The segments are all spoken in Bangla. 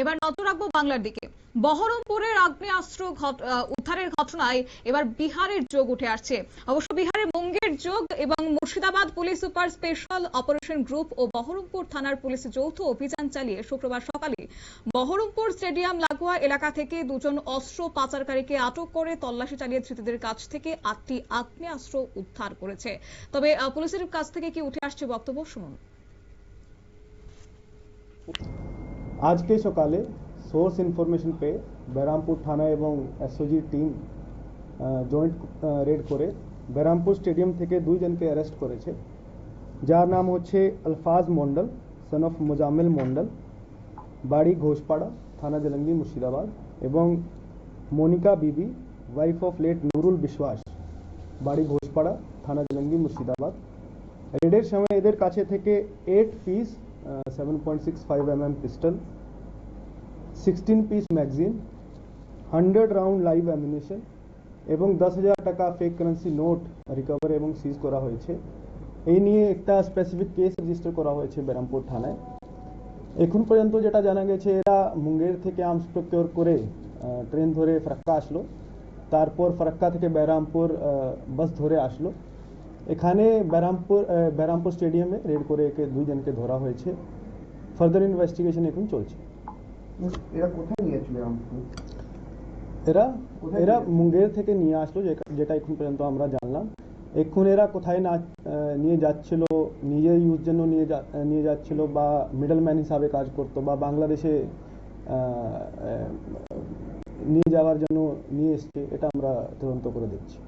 এবার নজর রাখব বাংলার দিকে। বহরমপুরের আগ্নেয়াস্ত্র উদ্ধারের ঘটনায় এবার বিহারের যোগ উঠে আসছে। অবশ্য বিহারের মুঙ্গের যোগ এবং Murshidabad police super special operation group ও বহরমপুর থানার পুলিশ যৌথ অভিযান চালিয়ে শুক্রবার সকালে বহরমপুর স্টেডিয়াম লাগোয়া এলাকা থেকে দুজন অস্ত্র পাচারকারীকে আটক করে তল্লাশি চালিয়ে ধৃতদের কাছ থেকে আটটি আগ্নেয়াস্ত্র উদ্ধার করেছে। তবে পুলিশের কাছ থেকে কি উঠে আসছে বক্তব্য শুনুন। আজকে সকালে সোর্স ইনফরমেশন পেয়ে বেরামপুর থানা এবং এসওজি টিম জয়েন্ট রেড করে বেরামপুর স্টেডিয়াম থেকে দুইজনকে অ্যারেস্ট করেছে যার নাম হচ্ছে আলফাজ মন্ডল সন অফ মোজাম্মেল মন্ডল বাড়ি ঘোষপাড়া থানা জলঙ্গি মুর্শিদাবাদ এবং মনিকা বিবি ওয়াইফ অফ লেট নুরুল বিশ্বাস বাড়ি ঘোষপাড়া থানা জলঙ্গি মুর্শিদাবাদ রেডের সময় এদের কাছে থেকে eight piece seven point six five M M pistol sixteen piece magazine hundred round live ammunition এবং দশ হাজার টাকা ফেক কারেন্সি নোট রিকভার এবং সিজ করা হয়েছে এই নিয়ে একটা স্পেসিফিক কেস রেজিস্টার করা হয়েছে বেরামপুর থানায় এখন পর্যন্ত যেটা জানা গেছে এরা মুঙ্গের থেকে আর্মস প্রকিওর করে ট্রেন ধরে ফারাক্কা আসলো তারপর ফারাক্কা থেকে বেরামপুর আহ, বাস ধরে আসলো এখানে বেরামপুর আহ, বেরামপুর স্টেডিয়ামে রেড করে একে দুইজনকে ধরা হয়েছে ফার্দার ইনভেস্টিগেশন এখন চলছে এরা কোথায় রামপুর এরা এরা মুঙ্গের থেকে নিয়ে আসলো যেটা- এখন পর্যন্ত আমরা জানলাম। এখন এরা কোথায় না নিয়ে যাচ্ছিল ইউজ জন্য নিয়ে নিয়ে যাচ্ছিল বা মিডলম্যান হিসাবে কাজ করতো বা বাংলাদেশে নিয়ে যাওয়ার জন্য নিয়ে এসছে এটা আমরা তদন্ত করে দেখছি।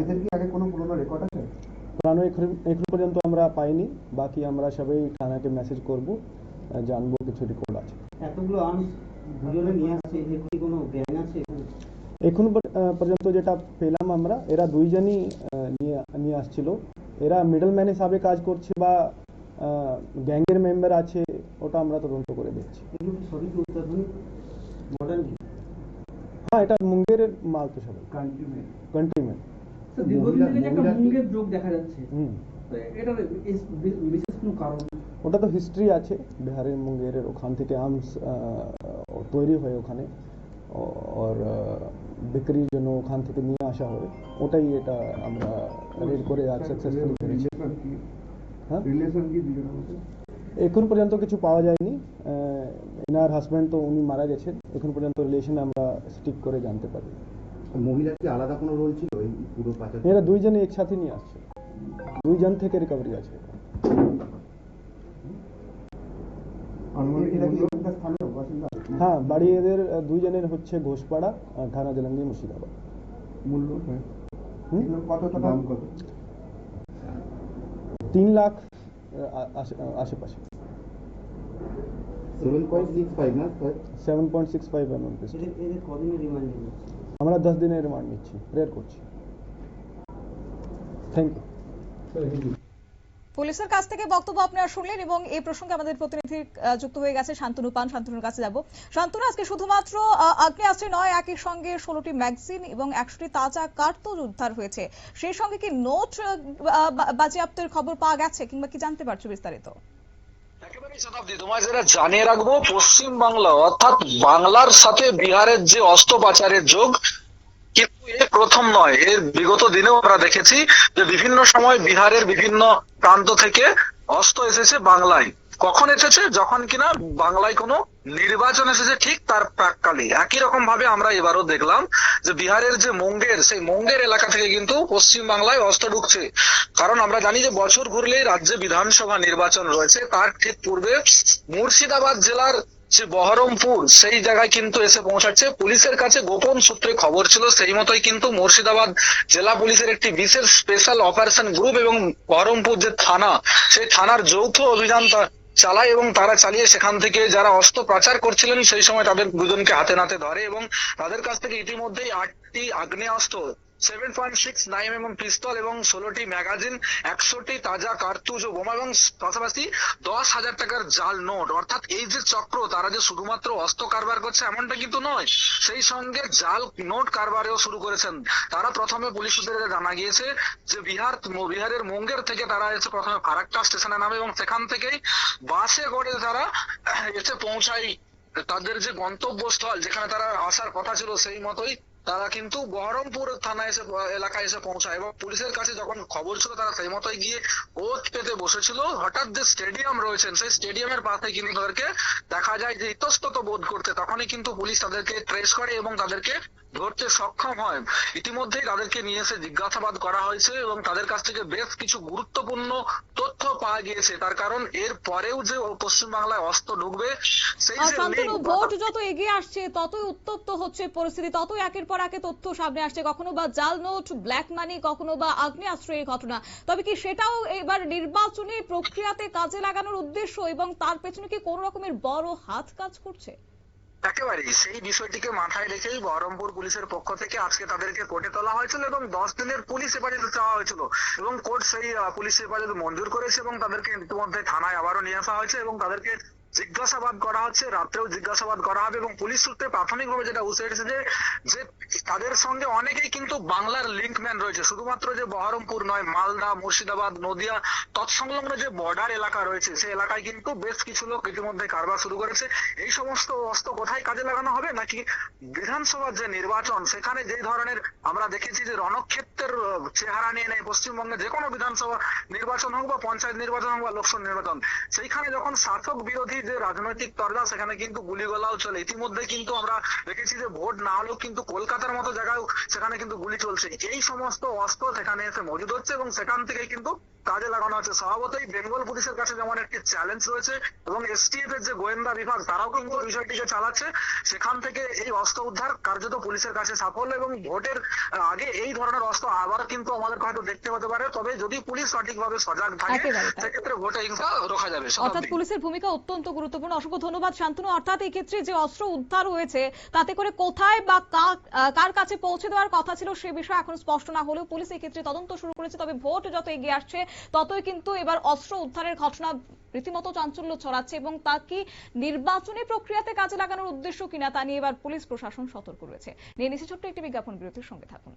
এদের কি আগে কোনো পুরোনো রেকর্ড আছে? পুরানো এখন এখন পর্যন্ত আমরা পাইনি। বাকি আমরা সবাই থানাকে মেসেজ করব জানব কিছু রেকর্ড আছে। এতগুলো আর্মস দুজনে নিয়ে আসছে এর কি কোনো গ্যাং আছে এখন? পর্যন্ত যেটা পেলাম আমরা এরা দুইজনই নিয়ে আসছিল। এরা মিডলম্যান হিসাবে কাজ করছে বা গ্যাংয়ের মেম্বার আছে ওটা আমরা তদন্ত করে দেখছি। হ্যাঁ এটা মুঙ্গেরের মাল তো সবাই কান্ট্রি কান্ট্রিম্যান দীর্ঘদিন থেকে একটা মুঙ্গের যোগ দেখা যাচ্ছে। হুম। এটার বিশেষ কোনো কারণ? ওটা তো হিস্ট্রি আছে বিহারের মুঙ্গেরের ওখান থেকে আর্মস তৈরি হয় ওখানে। ওর বিক্রির জন্য ওখান থেকে নিয়ে আসা হয়। ওটাই এটা আমরা রেড করে আজ সাকসেসফুলি করেছি। হ্যাঁ? রিলেশন কি এখন পর্যন্ত কিছু পাওয়া যায়নি। আহ, এনার হাজব্যান্ড তো উনি মারা গেছেন। এখন পর্যন্ত রিলেশন আমরা স্টিক করে জানতে পারি। মহিলার কি আলাদা কোনো রোল ছিল এই পুরো পাচার? এরা দুইজনে একসাথে নিয়ে আসছে। দুইজন থেকে রিকভারি আছে। হ্যাঁ বাড়ি এদের দুইজনের হচ্ছে ঘোষপাড়া আর থানা জেলাঙ্গি মুর্শিদাবাদ। মূল্য কত? টাকা? তিন লাখ আশেপাশে। Seven point six five seven point six five M এদের এদের কদিনের রিমান্ড নিচ্ছে আমরা দশ দিনের রিমান্ড নিচ্ছি প্রেয়ার করছি। থ্যাংক ইউ পুলিশের কাছ থেকে বক্তব্য আপনারা শুনলেন এবং এই প্রসঙ্গে আমাদের প্রতিনিধি যুক্ত হয়ে গেছে শান্তনু পান। শান্তনুর কাছে যাব। শান্তনু, আজকে শুধুমাত্র আগ্নেয়াস্ত্রে নয়, একই সঙ্গে ষোলোটি ম্যাগজিন এবং একশোটি তাজা কার্তুজ উদ্ধার হয়েছে। সেই সঙ্গে কি নোট বাজেয়াপ্তের খবর পাওয়া গেছে কিংবা কি জানতে পারছ বিস্তারিত? জানিয়ে রাখব পশ্চিম বাংলা অর্থাৎ বাংলার সাথে বিহারের যে অস্ত্র পাচারের যোগ প্রথম নয়, এর বিগত দিনেও আমরা দেখেছি যে বিভিন্ন সময় বিহারের বিভিন্ন প্রান্ত থেকে অস্ত্র এসেছে বাংলায়। কখন এসেছে, যখন কিনা বাংলায় কোনো নির্বাচন এসেছে ঠিক তার প্রাককালে একই রকম ভাবে আমরা এবারও দেখলাম যে বিহারের যে মুঙ্গের, সেই মুঙ্গের এলাকা থেকে কিন্তু পশ্চিম বাংলায় অস্ত্র ঢুকছে। কারণ আমরা জানি যে বছর ঘুরলেই রাজ্যে বিধানসভা নির্বাচন রয়েছে। তার ঠিক পূর্বে মুর্শিদাবাদ জেলার যে বহরমপুর, সেই জায়গায় কিন্তু এসে পৌঁছাচ্ছে। পুলিশের কাছে গোপন সূত্রে খবর ছিল, সেই মতোই কিন্তু মুর্শিদাবাদ জেলা পুলিশের একটি বিশেষ স্পেশাল অপারেশন গ্রুপ এবং বহরমপুর যে থানা, সেই থানার যৌথ অভিযান চালায় এবং তারা চালিয়ে সেখান থেকে যারা অস্ত্র পাচার করছিলেন, সেই সময় তাদের দুজনকে হাতে নাতে ধরে এবং তাদের কাছ থেকে ইতিমধ্যেই আটটি আগ্নেয়াস্ত্র seven point six nine M pistol এবং ষোলোটি ম্যাগাজিন, একশোটি তাজা কার্তুজ ও বোমা এবং পাশাপাশি দশ হাজার টাকার জাল নোট। অর্থাৎ এই যে চক্র, তারা যে শুধুমাত্র অস্ত্র কারবার করছে এমনটা কিন্তু নয়, সেই সঙ্গে জাল নোট কারবারেও শুরু করেছেন। তারা প্রথমে পুলিশ সূত্রে জানা গিয়েছে যে বিহার, বিহারের মুঙ্গের থেকে তারা এসে প্রথমে ফারাক্কা স্টেশনে নামে এবং সেখান থেকেই বাসে করে তারা এসে পৌঁছায়। তাদের যে গন্তব্যস্থল যেখানে তারা আসার কথা ছিল সেই মতোই তারা কিন্তু বহরমপুর থানায় এসে, এলাকায় এসে পৌঁছায় এবং পুলিশের কাছে যখন খবর ছিল তারা সেই মতোই গিয়ে ওত পেতে বসেছিল। হঠাৎ যে স্টেডিয়াম রয়েছেন, সেই স্টেডিয়ামের পাশে কিন্তু তাদেরকে দেখা যায় যে ইতস্তত বোধ করতে, তখনই কিন্তু পুলিশ তাদেরকে ট্রেস করে এবং তাদেরকে ধরতে সক্ষম হয়। ইতিমধ্যেই তাদেরকে নিয়ে এসে জিজ্ঞাসাবাদ করা হয়েছে এবং তাদের কাছ থেকে বেশ কিছু গুরুত্বপূর্ণ তথ্য পাওয়া গিয়েছে। তার কারণ এর পরেও যে পশ্চিমবাংলায় অস্ত্র ঢুকবে সেই যে ভোট যত এগিয়ে আসছে ততই উত্তপ্ত হচ্ছে পরিস্থিতি ততই একের পর একে তথ্য সামনে আসছে। কখনো বা জাল নোট ব্ল্যাক মানি কখনো বা আগ্নেয়াস্ত্রের ঘটনা। তবে কি সেটাও এবার নির্বাচনী প্রক্রিয়াতে কাজে লাগানোর উদ্দেশ্য এবং তার পেছনে কি কোনো রকমের বড় হাত কাজ করছে? একেবারেই সেই বিষয়টিকে মাথায় রেখেই বহরমপুর পুলিশের পক্ষ থেকে আজকে তাদেরকে কোর্টে তোলা হয়েছিল এবং দশ দিনের পুলিশ হেফাজতে চাওয়া হয়েছিল। এবং কোর্ট সেই পুলিশ হেফাজত মঞ্জুর করেছে এবং তাদেরকে ইতিমধ্যে থানায় আবারও নিয়ে আসা হয়েছে এবং তাদেরকে জিজ্ঞাসাবাদ করা হচ্ছে, রাত্রেও জিজ্ঞাসাবাদ করা হবে এবং পুলিশ সূত্রে প্রাথমিকভাবে যেটা উঠে এসেছে যে তাদের সঙ্গে অনেকেই কিন্তু বাংলার লিঙ্কম্যান রয়েছে। শুধুমাত্র যে বহরমপুর নয়, মালদা, মুর্শিদাবাদ, নদিয়া, তৎসংলগ্ন যে বর্ডার এলাকা রয়েছে, সেই এলাকায় কিন্তু বেশ কিছু লোক ইতিমধ্যে কারবার শুরু করেছে। এই সমস্ত অস্ত্র কোথায় কাজে লাগানো হবে? নাকি বিধানসভার যে নির্বাচন, সেখানে যে ধরনের আমরা দেখেছি যে রণক্ষেত্রের আহ, চেহারা নিয়ে নেয় পশ্চিমবঙ্গে যে কোনো বিধানসভা নির্বাচন হোক বা পঞ্চায়েত নির্বাচন হোক বা লোকসভা নির্বাচন। সেইখানে যখন শাসক বিরোধী যে রাজনৈতিক তরজা সেখানে কিন্তু গুলিগোলাও চলে। ইতিমধ্যে কিন্তু আমরা দেখেছি যে ভোট না হলেও কিন্তু কলকাতার মতো জায়গায় সেখানে কিন্তু গুলি চলছে। এই সমস্ত অস্ত্র সেখানে এসে মজুদ হচ্ছে এবং সেখান থেকে কিন্তু কাজে লাগানো হচ্ছে স্বভাবতই বেঙ্গল পুলিশের কাছে যেমন একটি চ্যালেঞ্জ রয়েছে এবং এসটিএফ এর যে গোয়েন্দা বিভাগ তারাও কিন্তু বিষয়টিকে চালাচ্ছে। সেখান থেকে এই অস্ত্র উদ্ধার কার্যত পুলিশের কাছে সাফল্য এবং ভোটের আগে এই ধরনের অস্ত্র আবার কিন্তু আমাদের হয়তো দেখতে হতে পারে। তবে যদি পুলিশ সঠিকভাবে সজাগ থাকে সেক্ষেত্রে ভোটে হিংসা রোখা যাবে অর্থাৎ পুলিশের ভূমিকা অত্যন্ত গুরুত্বপূর্ণ। অসংখ্য ধন্যবাদ শান্তনু। অর্থাৎ এই ক্ষেত্রে যে অস্ত্র উদ্ধার হয়েছে তাতে করে কোথায় বা কার কাছে পৌঁছে দেওয়ার কথা ছিল সে বিষয়ে এখন স্পষ্ট না হলেও পুলিশ এই ক্ষেত্রে তদন্ত শুরু করেছে। তবে ভোট যত এগিয়ে আসছে ততই কিন্তু এবার অস্ত্র উদ্ধারের ঘটনা রীতিমতো চাঞ্চল্য ছড়াচ্ছে এবং তা কি নির্বাচনী প্রক্রিয়াতে কাজে লাগানোর উদ্দেশ্য কিনা তা নিয়ে এবার পুলিশ প্রশাসন সতর্ক রয়েছে। নিয়ে নিচ্ছে ছোট্ট একটি বিজ্ঞাপন বিরতির সঙ্গে থাকুন।